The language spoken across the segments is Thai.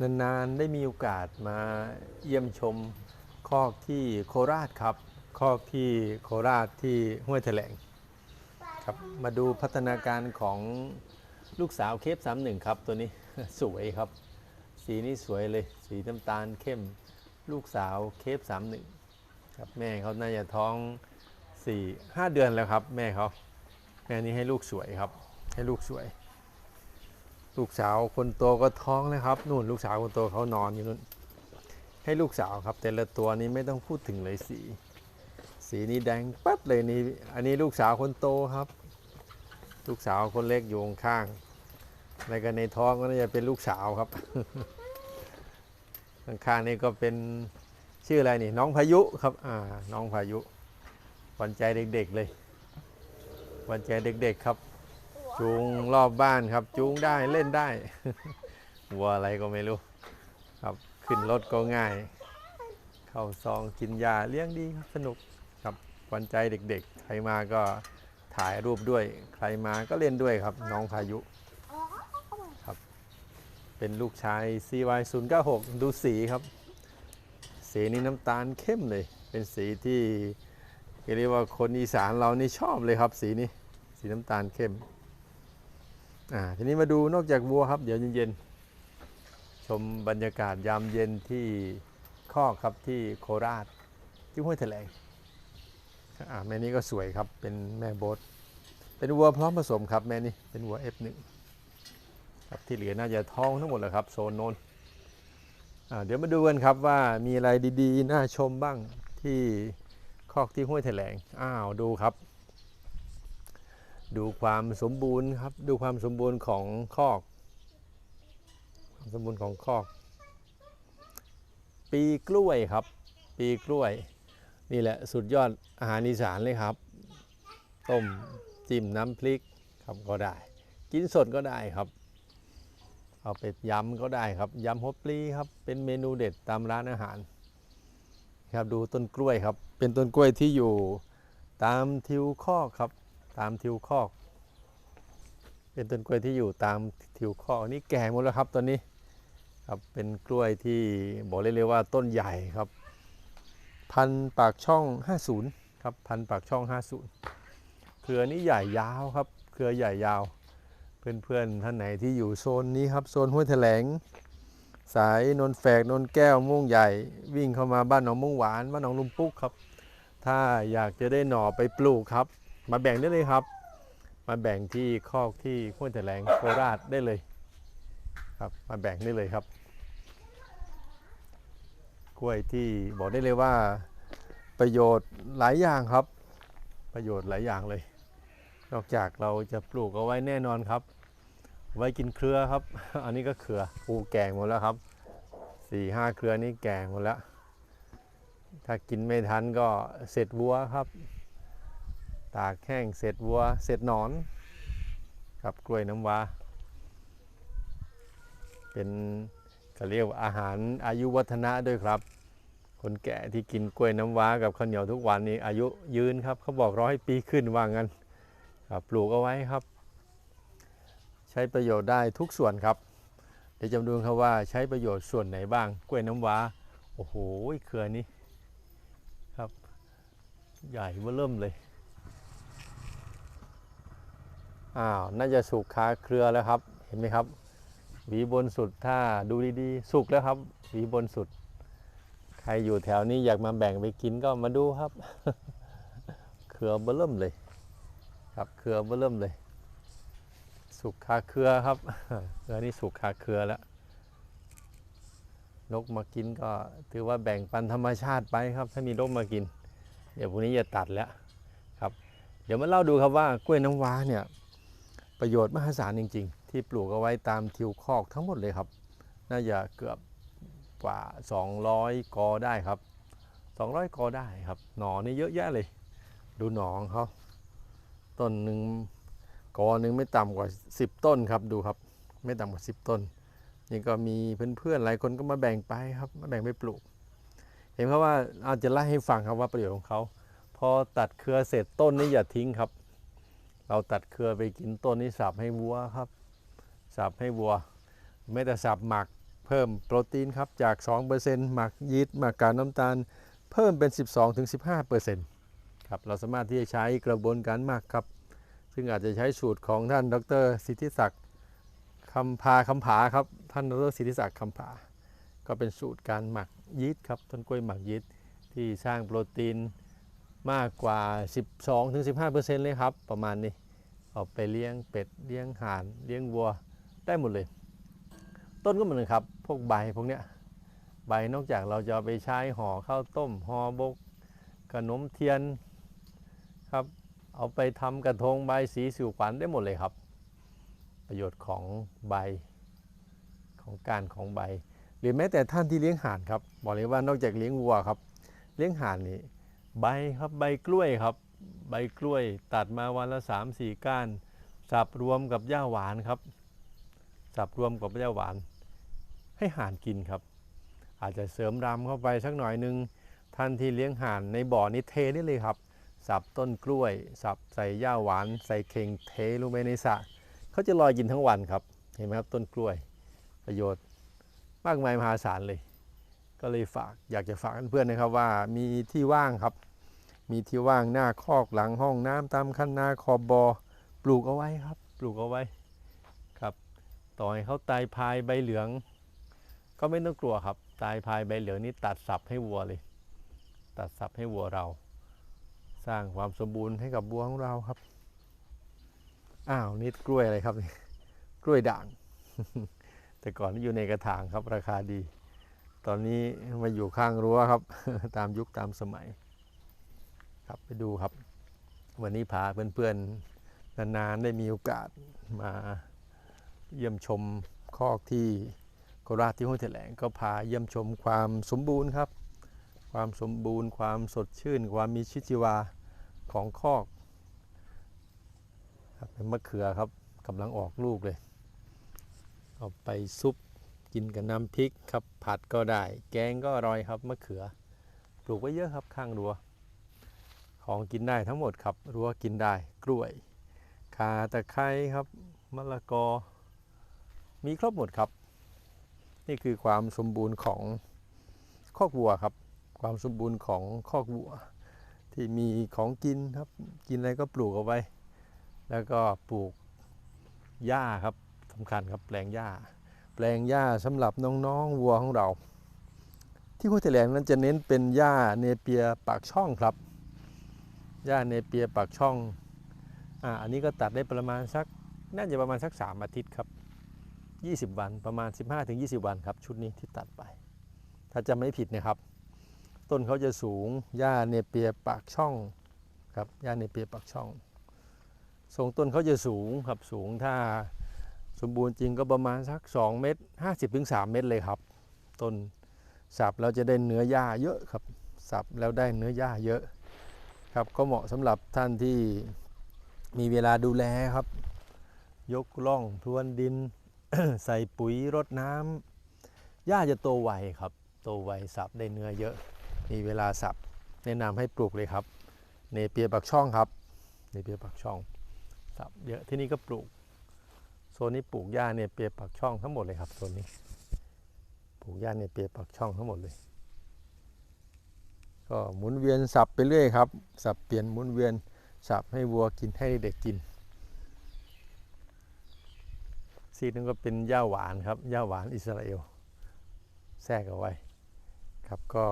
นานๆได้มีโอกาสมาเยี่ยมชมคอกที่โคราชครับคอกที่โคราชที่ห้วยแถลงครับมาดูพัฒนาการของลูกสาวเคฟ31ครับตัวนี้สวยครับ สีนี้สวยเลยสีน้ำตาลเข้มลูกสาวเคฟ31ครับแม่เขาน่าจะท้อง4 5เดือนแล้วครับ แม่เขาแม่นี้ให้ลูกสวยครับ ให้ลูกสวย ลูกสาวคนโตก็ท้องนะครับนู่นลูกสาวคนโตเขานอนอยู่นู่นให้ลูกสาวครับ แต่ละตัวนี้ไม่ต้องพูดถึงเลยสี สีนี้แดงปั๊ดเลยนี่อันนี้ลูกสาวคนโตครับ ลูกสาวคนเล็กอยู่ข้างๆแล้วก็ในท้องก็น่าจะเป็นลูกสาวครับข้างๆนี่ก็เป็นชื่ออะไรนี่น้องพายุครับอ่าน้องพายุวันใจเด็กๆเลยวันใจเด็กๆครับ จูงรอบบ้านครับ จูงได้เล่นได้วัวอะไรก็ไม่รู้ ครับขึ้นรถก็ง่าย เข้าซองกินยาเลี้ยงดีครับสนุกครับวัญใจเด็กๆ ใครมาก็ถ่ายรูปด้วย ใครมาก็เล่นด้วยครับ น้องพายุครับ เป็นลูกชาย CY 0 9 6 ดูสีครับ สีนี้น้ำตาลเข้มเลย เป็นสีที่เรียกว่าคนอีสานเรานี่ชอบเลยครับ สีนี้สีน้ำตาลเข้ม อ่าทีนี้มาดูนอกจากวัวครับ เดี๋ยวเย็นๆชมบรรยากาศยามเย็นที่คอกครับที่โคราชที่ห้วยแถลงอ่าแม่นี้ก็สวยครับเป็นแม่โบทเป็นวัวพร้อมผสมครับแม่นี้เป็นวัว F1 ครับที่เหลือน่าจะท้องทั้งหมดแหละครับโซนโนนอ่าเดี๋ยวมาดูกันครับว่ามีอะไรดีๆ น่าชมบ้างที่คอกที่ห้วยแถลงอ้าวดูครับ ดูความสมบูรณ์ครับ ดูความสมบูรณ์ของคอก ความสมบูรณ์ของคอก ปีกล้วยครับ ปีกล้วย นี่แหละสุดยอดอาหารอีสานเลยครับ ต้มจิ้มน้ำพริกครับก็ได้ กินสดก็ได้ครับ เอาไปยำก็ได้ครับยำหัวปลีครับ เป็นเมนูเด็ดตามร้านอาหาร ครับดูต้นกล้วยครับ เป็นต้นกล้วยที่อยู่ตามทิวคอกครับ ตามทิวคอก เป็นต้นกล้วยที่อยู่ตามทิวคอกนี่แก่หมดแล้วครับตอนนี้ครับเป็นกล้วยที่บอกเลยเลยว่าต้นใหญ่ครับ พันปากช่อง 50 ครับพันปากช่อง 50 เครือนี้ใหญ่ยาวครับ เครือใหญ่ยาว เพื่อนๆท่านไหนที่อยู่โซนนี้ครับโซนห้วยแถลง สายนนแฝกนนแก้วม่วงใหญ่ วิ่งเข้ามาบ้านหนองม่วงหวานบ้านหนองลุมปุ๊กครับ ถ้าอยากจะได้หน่อไปปลูกครับ มาแบ่งได้เลยครับ มาแบ่งที่คอกที่ห้วยแถลงโคราชได้เลยครับมาแบ่งได้เลยครับ กล้วยที่บอกได้เลยว่าประโยชน์หลายอย่างครับ ประโยชน์หลายอย่างเลย นอกจากเราจะปลูกเอาไว้แน่นอนครับ ไว้กินเครือครับ อันนี้ก็เครือปูแกงหมดแล้วครับสี่ห้าเครือนี้แกงหมดแล้ว ถ้ากินไม่ทันก็เสร็จวัวครับ ตากแห้งเสร็จวัวเสร็จหนอนครับกล้วยน้ำว้า เป็นเขาเรียกว่าอาหารอายุวัฒนะด้วยครับ คนแก่ที่กินกล้วยน้ำว้ากับข้าวเหนียวทุกวันนี้อายุยืนครับเขาบอกร้อยปีขึ้นว่างั้นครับปลูกเอาไว้ครับ ใช้ประโยชน์ได้ทุกส่วนครับ เดี๋ยวจะมาดูครับว่าใช้ประโยชน์ส่วนไหนบ้าง กล้วยน้ำว้า โอ้โหเครือนี้ครับ ใหญ่เบ้อเริ่มเลย อ้าวน่าจะสุกคาเครือแล้วครับ เห็นไหมครับ หวีบนสุดถ้าดูดีๆ สุกแล้วครับ หวีบนสุด ใครอยู่แถวนี้อยากมาแบ่งไปกินก็มาดูครับ เครือเบ้อเริ่มเลย ครับเครือเบ้อเริ่มเลย สุกคาเครือครับเครือนี้สุกคาเครือแล้วนกมากินก็ถือว่าแบ่งปันธรรมชาติไปครับ ถ้ามีนกมากิน เดี๋ยวพรุ่งนี้จะตัดแล้วครับ เดี๋ยวมาเล่าดูครับว่ากล้วยน้ำว้าเนี่ย ประโยชน์มหาศาลจริง ๆ ที่ปลูกเอาไว้ตามทิวคอกทั้งหมดเลยครับ น่าจะเกือบกว่า 200 กอได้ครับ 200 กอได้ครับ หนอนี่เยอะแยะเลย ดูหนอของเขาต้นหนึ่งกอหนึ่งไม่ต่ำกว่า 10 ต้นครับดูครับ ไม่ต่ำกว่า 10 ต้นนี่ก็มีเพื่อนๆหลายคนก็มาแบ่งไปครับ มาแบ่งไปปลูก เห็นเขาว่าอาจจะไล่ให้ฟังครับว่าประโยชน์ของเขาพอตัดเครือเสร็จต้นนี่อย่าทิ้งครับ เราตัดเครือไปกินต้นนี้สับให้วัวครับ สับให้วัว ไม่แต่สับหมักเพิ่มโปรตีนครับจาก 2%หมักยีสต์หมักกากน้ำตาล เพิ่มเป็น 12-15%ครับเราสามารถที่จะใช้กระบวนการหมักครับ ซึ่งอาจจะใช้สูตรของท่านดรสิทธิศักดิ์คำพาคำผาครับท่านดรสิทธิศักดิ์คำผาก็เป็นสูตรการหมักยีสต์ครับต้นกล้วยหมักยีสต์ที่สร้างโปรตีน มากกว่า 12-15%เลยครับ ประมาณนี้เอาไปเลี้ยงเป็ดเลี้ยงห่านเลี้ยงวัวได้หมดเลย ต้นก็เหมือนกันครับ พวกใบพวกเนี้ยใบนอกจากเราจะไปใช้ห่อข้าวต้มห่อบกขนมเทียนครับ เอาไปทำกระทงใบสีสิวขวัญได้หมดเลยครับ ประโยชน์ของใบของการของใบ หรือแม้แต่ท่านที่เลี้ยงห่านครับบอกเลยว่านอกจากเลี้ยงวัวครับ เลี้ยงห่านนี่ ใบครับใบกล้วยครับ ใบกล้วยตัดมาวันละ3ามสี่ก้าน สับรวมกับหญ้าหวานครับ สับรวมกับหญ้าหวาน ให้ห่านกินครับ อาจจะเสริมรำเข้าไปสักหน่อยหนึงท่านที่เลี้ยงห่านในบ่อนี้เทได้เลยครับ สับต้นกล้วย สับใส่หญ้าหวาน ใส่เข่งเทลงไปในสระเขาจะลอยกินทั้งวันครับ เห็นไหมครับต้นกล้วย ประโยชน์มากมายมหาศาลเลย ก็เลยฝากอยากจะฝากเพื่อนนะครับว่ามีที่ว่างครับ มีที่ว่างหน้าคอกหลังห้องน้ำตามคันนาขอบบอปลูกเอาไว้ครับ ปลูกเอาไว้ครับ ต่อให้เขาตายพายใบเหลือง ก็ไม่ต้องกลัวครับ ตายพายใบเหลืองนี่ตัดสับให้วัวเลย ตัดสับให้วัวเรา สร้างความสมบูรณ์ให้กับวัวของเราครับอ้าวนี่กล้วยอะไรครับนี่กล้วยด่าง แต่ก่อนอยู่ในกระถางครับราคาดี ตอนนี้มาอยู่ข้างรั้วครับ ตามยุคตามสมัย ครับไปดูครับ วันนี้พาเพื่อนๆ นานๆ ได้มีโอกาสมาเยี่ยมชมคอกที่โคราชที่ห้วยแถลงก็พาเยี่ยมชมความสมบูรณ์ครับ ความสมบูรณ์ ความสดชื่น ความมีชีวิตชีวาของคอกเป็นมะเขือครับกำลังออกลูกเลย เอาไปซุป กินกับน้ำพริกครับผัดก็ได้ แกงก็อร่อยครับมะเขือ ปลูกไว้เยอะครับข้างรั้วของกินได้ทั้งหมดครับรั้วกินได้กล้วยขาตะไคร้ครับมะละกอ มีครบหมดครับ นี่คือความสมบูรณ์ของคอกวัวครับ ความสมบูรณ์ของคอกวัว ที่มีของกินครับ กินอะไรก็ปลูกเอาไว้ แล้วก็ปลูกหญ้าครับสำคัญครับแปลงหญ้า แปลงหญ้าสำหรับน้องๆวัวของเรา ที่ห้วยแถลงนั้นจะเน้นเป็นหญ้าเนเปียปากช่องครับหญ้าเนเปียปากช่องอ่าอันนี้ก็ตัดได้ประมาณสักน่าจะประมาณสัก 3 อาทิตย์ครับ 20 วันประมาณ 15-20 วันครับ ชุดนี้ที่ตัดไป ถ้าจำไม่ผิดนะครับ ต้นเขาจะสูงหญ้าเนเปียปากช่องครับหญ้าเนเปียปากช่องทรงต้นเขาจะสูงครับสูงถ้า มบูรณ์จริงก็ประมาณสัก 2 เมตร 50ถึง3เมตรเลยครับ ต้นสับเราจะได้เนื้อหญ้าเยอะครับ สับแล้วได้เนื้อหญ้าเยอะครับก็เหมาะสำหรับท่านที่มีเวลาดูแลครับ ยกล่องพรวนดิน ใส่ปุ๋ยรดน้ำหญ้าจะโตไวครับ โตไวสับได้เนื้อเยอะ มีเวลาสับแนะนำให้ปลูกเลยครับ เนเปียปักช่องครับ เนเปียปักช่องสับเยอะที่นี่ก็ปลูก โซนนี้ปลูกหญ้าเนี่ยเปียปักช่องทั้งหมดเลยครับโซนนี้ปลูกหญ้าเนี่ยเปียปักช่องทั้งหมดเลย ก็หมุนเวียนสับไปเรื่อยครับ สับเปลี่ยนหมุนเวียนสับให้วัวกินให้เด็กกินซีกนึงก็เป็นหญ้าหวานครับหญ้าหวานอิสราเอลแทรกเอาไว้ครับก็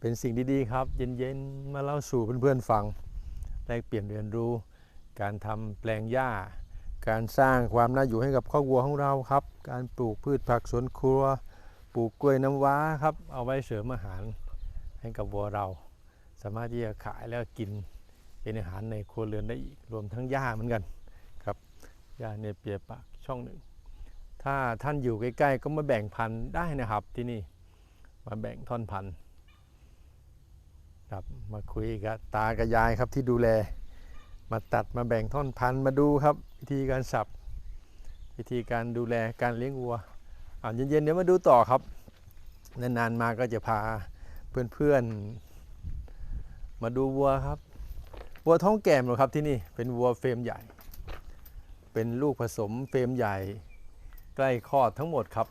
เป็นสิ่งดีๆครับ เย็นๆมาเล่าสู่เพื่อนๆฟังแลกเปลี่ยนเรียนรู้การทำแปลงหญ้า การสร้างความน่าอยู่ให้กับครอบครัวของเราครับ การปลูกพืชผักสวนครัว ปลูกกล้วยน้ำว้าครับ เอาไว้เสริมอาหารให้กับวัวเรา สามารถที่จะขายแล้วกินเป็นอาหารในครัวเรือนได้อีกรวมทั้งหญ้าเหมือนกันครับหญ้าเนเปียปากช่องหนึ่ง ถ้าท่านอยู่ใกล้ๆ ก็มาแบ่งพันธุ์ได้นะครับที่นี่มาแบ่งท่อนพันธุ์ครับมาคุยกับตากับยายครับที่ดูแล มาตัดมาแบ่งท่อนพันธุ์มาดูครับ วิธีการสับ วิธีการดูแลการเลี้ยงวัวอ่าเย็นๆเดี๋ยวมาดูต่อครับ นานๆมาก็จะพาเพื่อนๆมาดูวัวครับ วัวท้องแก่หมดครับที่นี่เป็นวัวเฟรมใหญ่ เป็นลูกผสมเฟรมใหญ่ ใกล้คลอดทั้งหมดครับ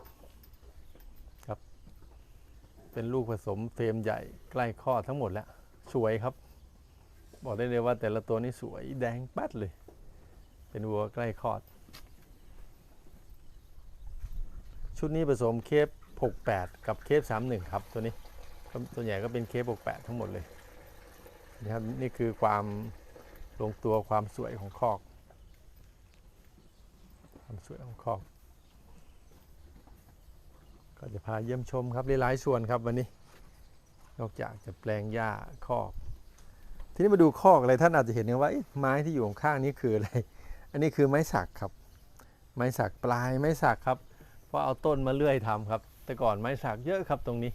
เป็นลูกผสมเฟรมใหญ่ ใกล้คลอดทั้งหมดแล้วสวยครับ บอกได้เลยว่าแต่ละตัวนี้สวยแดงปัดเลย เป็นวัวใกล้คลอด ชุดนี้ผสมเคฟ68 กับเคฟ31 ครับตัวนี้ตัวใหญ่ก็เป็นเคฟ68 ทั้งหมดเลยนะครับนี่คือความลงตัวความสวยของคอก ความสวยของคอก ก็จะพาเยี่ยมชมครับหลายๆส่วนครับวันนี้ นอกจากจะแปลงหญ้าคอก ทีนี้มาดูคอกอะไรท่านอาจจะเห็นนะว่าไม้ที่อยู่ข้างนี้คืออะไร อันนี้คือไม้สักครับ ไม้สักปลายไม้สักครับ เพราะเอาต้นมาเลื่อยทำครับ แต่ก่อนไม้สักเยอะครับตรงนี้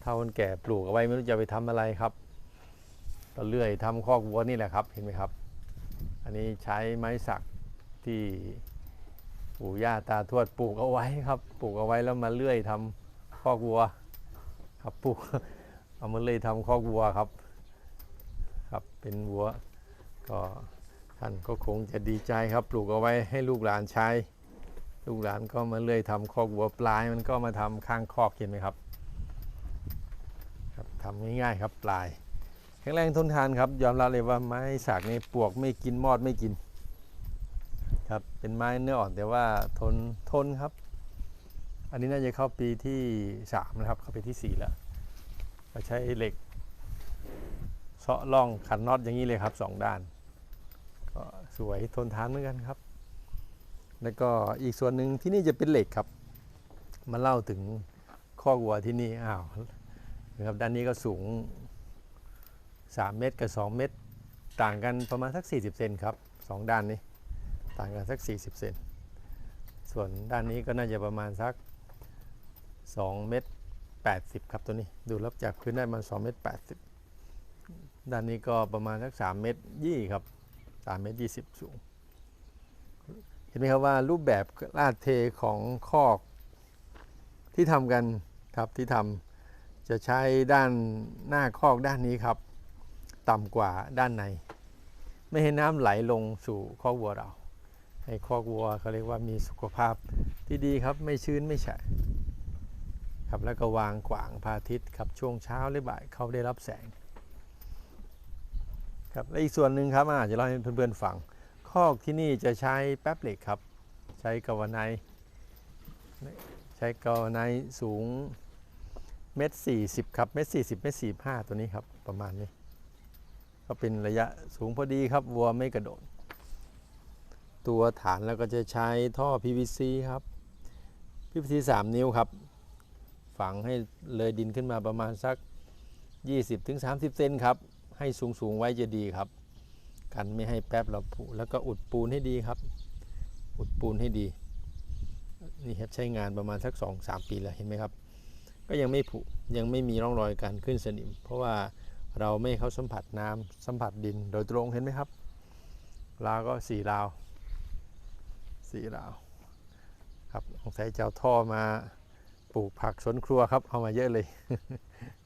เท่าคนแก่ปลูกเอาไว้ไม่รู้จะไปทำอะไรครับก็เลื่อยทำคอกวัวนี่แหละครับเห็นไหมครับ อันนี้ใช้ไม้สักที่ปู่ย่าตาทวดปลูกเอาไว้ครับ ปลูกเอาไว้แล้วมาเลื่อยทำคอกวัว ครับปลูกเอามาเลื่อยทำคอกวัวครับ เป็นวัวก็ท่านก็คงจะดีใจครับปลูกเอาไว้ให้ลูกหลานใช้ ลูกหลานก็มาเลื่อยทำคอกวัวปลายมันก็มาทำข้างคอกเห็นไหมครับครับทำง่ายๆครับปลายแข็งแรงทนทานครับยอมรับเลยว่าไม้สักนี่ปวกไม่กินมอดไม่กินครับเป็นไม้เนื้ออ่อนแต่ว่าทนทนครับ อันนี้น่าจะเข้าปีที่สามนะครับเข้าปีที่สี่แล้วก็ใช้เหล็ก เซาะล่องขันน็อตอย่างนี้เลยครับสองด้าน ก็สวยทนทานเหมือนกันครับ แล้วก็อีกส่วนหนึ่งที่นี่จะเป็นเหล็กครับ มาเล่าถึงข้อกวัวที่นี่อ้าวนะครับด้านนี้ก็สูง 3 เมตรกับ 2 เมตร ต่างกันประมาณสัก 40 เซนครับสองด้านนี้ ต่างกันสัก 40 เซนส่วนด้านนี้ก็น่าจะประมาณสัก 2 เมตร 80 ครับตัวนี้ ดูรับจากพื้นได้มา2เมตร 80 ด้านนี้ก็ประมาณสัก3เมตรยี่ครับ3เมตร20สูง เห็นไหมครับว่ารูปแบบลาดเทของคอกที่ทำกันครับที่ทำจะใช้ด้านหน้าคอกด้านนี้ครับ ต่ำกว่าด้านใน ไม่ให้น้ำไหลลงสู่คอกวัวเรา ให้คอกวัวเขาเรียกว่ามีสุขภาพที่ดีครับไม่ชื้นไม่แฉะครับแล้วก็วางขวางพาทิตย์ครับช่วงเช้าหรือบ่ายเขาได้รับแสง ครับและอีกส่วนหนึ่งครับอาจจะเล่าให้เพื่อนๆฟังคอกที่นี่จะใช้แป๊บเหล็กครับ ใช้กาวไนใช้กาวไนสูงเมตรสี่สิบครับเมตรสี่สิบเมตรสี่ห้าตัวนี้ครับประมาณนี้ ก็เป็นระยะสูงพอดีครับวัวไม่กระโดด ตัวฐานแล้วก็จะใช้ท่อ PVC ครับ PVC 3 นิ้วครับ ฝังให้เลยดินขึ้นมาประมาณสัก 20-30 เซนครับ ให้สูงสูงๆไว้จะดีครับ กันไม่ให้แป๊บเราผุแล้วก็อุดปูนให้ดีครับ อุดปูนให้ดี นี่ครับใช้งานประมาณสัก2-3ปีแล้วเห็นไหมครับ ก็ยังไม่ผุยังไม่มีร่องรอยการขึ้นสนิม เพราะว่าเราไม่ให้เขาสัมผัสน้ำสัมผัสดินโดยตรงเห็นไหมครับราวก็สี่ราวสี่ราวครับสงสัยจะเอาท่อมาปลูกผักสวนครัวครับ เอามาเยอะเลย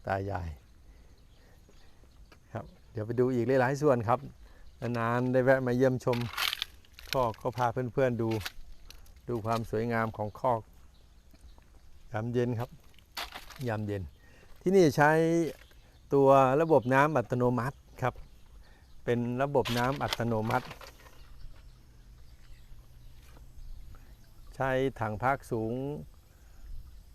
ตายาย เดี๋ยวไปดูอีกหลายๆส่วนครับนานๆได้แวะมาเยี่ยมชมคอกก็พาเพื่อนๆดู ดูความสวยงามของคอกยามเย็นครับยามเย็น ที่นี่ใช้ตัวระบบน้ำอัตโนมัติครับ เป็นระบบน้ำอัตโนมัติ ใช้ถังพักสูง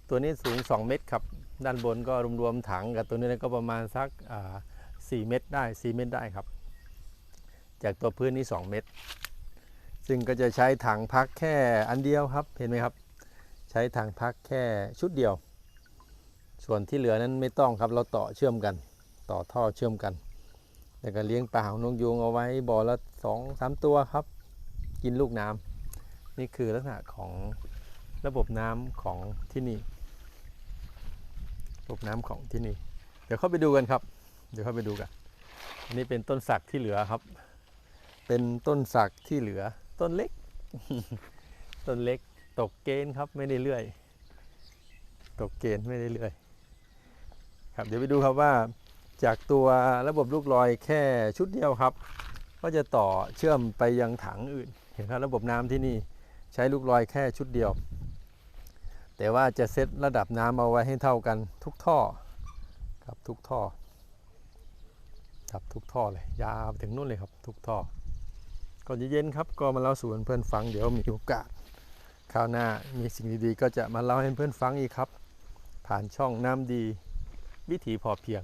ตัวนี้สูง 2 เมตรครับ ด้านบนก็รวมๆถังกับตัวนี้ก็ประมาณสักอ 4 เมตรได้ 4 เมตรได้ครับ จากตัวพื้นนี่ 2 เมตร ซึ่งก็จะใช้ถังพักแค่อันเดียวครับ เห็นไหมครับ ใช้ถังพักแค่ชุดเดียว ส่วนที่เหลือนั้นไม่ต้องครับ เราต่อเชื่อมกัน ต่อท่อเชื่อมกัน แล้วก็เลี้ยงปลาหางนกยูงเอาไว้บ่อละสองสามตัวครับ กินลูกน้ำนี่คือลักษณะของระบบน้ำของที่นี่ระบบน้ำของที่นี่ เดี๋ยวเข้าไปดูกันครับ เดี๋ยวเข้าไปดูกัน อันนี้เป็นต้นสักที่เหลือครับ เป็นต้นสักที่เหลือ ต้นเล็ก ต้นเล็กตกเกณฑ์ครับไม่ได้เลื่อย ตกเกณฑ์ไม่ได้เลื่อย ครับเดี๋ยวไปดูครับว่าจากตัวระบบลูกลอยแค่ชุดเดียวครับ ก็จะต่อเชื่อมไปยังถังอื่น เห็นครับระบบน้ำที่นี่ใช้ลูกลอยแค่ชุดเดียวแต่แต่ว่าจะเซตระดับน้ำเอาไว้ให้เท่ากันทุกท่อครับทุกท่อ ครับทุกท่อเลย ยาวไปถึงนู่นเลยครับ ทุกท่อก่อนเย็นๆครับ ก็มาเล่าสู่เพื่อนฟังเดี๋ยวมีโอกาสคราวหน้ามีสิ่งดีๆ ก็จะมาเล่าให้เพื่อนฟังอีกครับ ผ่านช่องน้ำดี วิถีพอเพียง